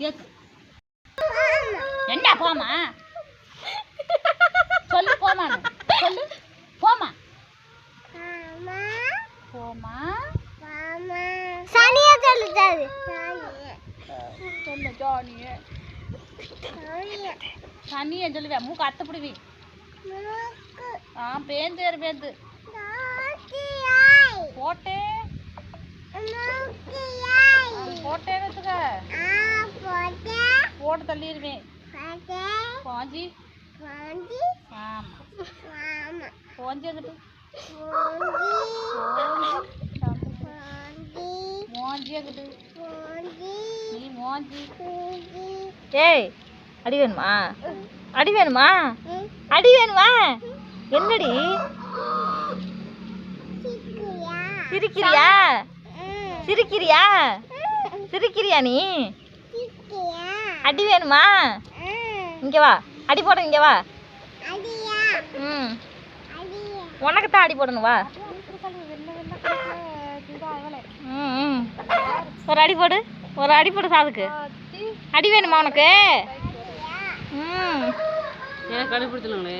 கேக்கு. என்ன போமா? சொல்லு போமா. சொல்லு. போமா. போமா. சனியா சொல்லுச்சாரு சொல்லு ஜானிய சனியை சொல்லுவேன் மூக்கு அத்தை பிடிவி ஆ பேந்தேரு பேந்து. போட்டேன் போட்டு தள்ளிடுவேன். பாஞ்சி. ஆமா. போஞ்சி மோஞ்சி ஏய் அடி வேணுமா? அடி வேணுமா? அடி வேணுமா? என்னடி? சிரிக்கிறியா? சிரிக்கிறியா? சிரிக்கிறியா நீ? அடி வேணுமா? இங்க வா. அடி போட இங்க வா. ம். உனக்கு தான் அடி போடணும் வா. ம் ம். ஒரு அடி போடு ஒரு அடி போடு சாதுக்கு. அடி. வேணுமா உனக்கு? ம். எனக்கு கண்டுபிடிச்சலாங்களே